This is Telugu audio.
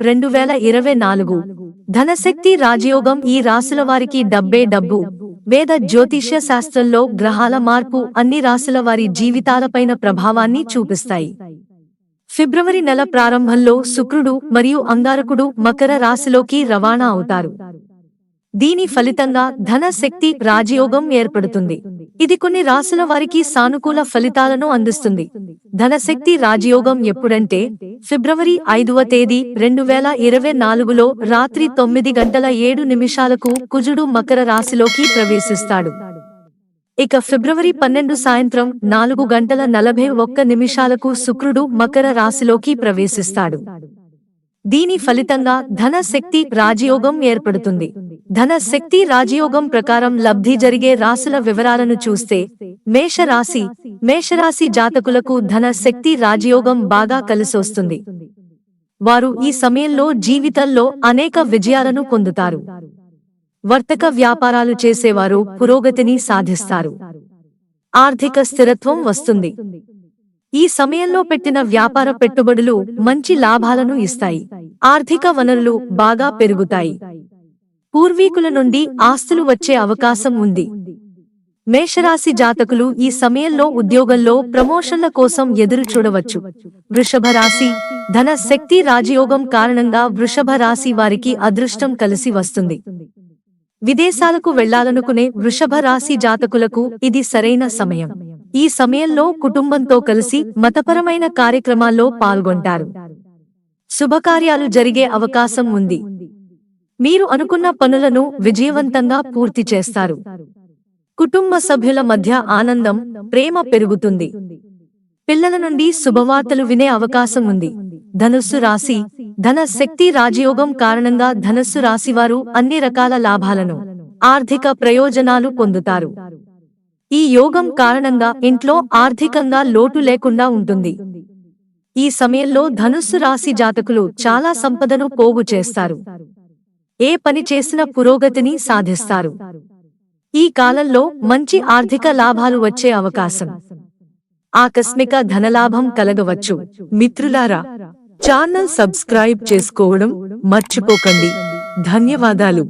రెండు వేల ఇరవై నాలుగు. ధనశక్తి రాజయోగం ఈ రాశుల వారికి డబ్బే డబ్బు. వేద జ్యోతిష్య శాస్త్రంలో గ్రహాల మార్పు అన్ని రాశుల వారి జీవితాలపైన ప్రభావాన్ని చూపిస్తాయి. ఫిబ్రవరి నెల ప్రారంభంలో శుక్రుడు మరియు అంగారకుడు మకర రాశిలోకి రవాణా అవుతారు. దీని ఫలితంగా ధన శక్తి రాజయోగం ఏర్పడుతుంది. ఇది కొన్ని రాశుల వారికి సానుకూల ఫలితాలను అందిస్తుంది. ధనశక్తి రాజయోగం ఎప్పుడంటే ఫిబ్రవరి ఐదవ తేదీ రెండు వేల ఇరవై నాలుగులో రాత్రి తొమ్మిది గంటల ఏడు నిమిషాలకు కుజుడు మకర రాశిలోకి ప్రవేశిస్తాడు. ఇక ఫిబ్రవరి పన్నెండు సాయంత్రం నాలుగు గంటల నలభై ఒక్క నిమిషాలకు శుక్రుడు మకర రాశిలోకి ప్రవేశిస్తాడు. దీని ఫలితంగా ధన శక్తి రాజయోగం ఏర్పడుతుంది. ధన శక్తి రాజయోగం ప్రకారం లబ్ధి జరిగే రాశుల వివరాలను చూస్తే మేషరాశి మేషరాశి జాతకులకు ధన శక్తి రాజయోగం బాగా కలిసొస్తుంది. వారు ఈ సమయంలో జీవితంలో అనేక విజయాలను పొందుతారు. వర్తక వ్యాపారాలు చేసేవారు పురోగతిని సాధిస్తారు. ఆర్థిక స్థిరత్వం వస్తుంది. ఈ సమయంలో పెట్టిన వ్యాపార పెట్టుబడులు మంచి లాభాలను ఇస్తాయి. ఆర్థిక వనరులు బాగా పెరుగుతాయి. పూర్వీకుల నుండి ఆస్తులు వచ్చే అవకాశం ఉంది. మేషరాశి జాతకులు ఈ సమయంలో ఉద్యోగంలో ప్రమోషన్ల కోసం ఎదురు చూడవచ్చు. వృషభ రాశి ధన శక్తి రాజయోగం కారణంగా వృషభ రాశి వారికి అదృష్టం కలిసి వస్తుంది. విదేశాలకు వెళ్ళాలనుకునే వృషభ రాశి జాతకులకు ఇది సరైన సమయం. ఈ సమయంలో కుటుంబంతో కలిసి మతపరమైన కార్యక్రమాల్లో పాల్గొంటారు. శుభకార్యాలు జరిగే అవకాశం ఉంది. మీరు అనుకున్న పనులను విజయవంతంగా పూర్తి చేస్తారు. కుటుంబ సభ్యుల మధ్య ఆనందం ప్రేమ పెరుగుతుంది. పిల్లల నుండి శుభవార్తలు వినే అవకాశం ఉంది. ధనుస్సు రాశి ధన శక్తి రాజయోగం కారణంగా ధనస్సు రాశివారు అన్ని రకాల లాభాలను ఆర్థిక ప్రయోజనాలు పొందుతారు. ఈ యోగం కారణంగా ఇంట్లో ఆర్థికంగా లోటు లేకుండా ఉంటుంది. ఈ సమయంలో ధనుస్సు రాశి జాతకులు చాలా సంపదను పోగు చేస్తారు. ఏ పని చేసినా పురోగతిని సాధిస్తారు. ఈ కాలంలో మంచి ఆర్థిక లాభాలు వచ్చే అవకాశం. ఆకస్మిక ధనలాభం కలగవచ్చు. మిత్రులారా ఛానల్ సబ్స్క్రైబ్ చేసుకోవడం మర్చిపోకండి. ధన్యవాదాలు.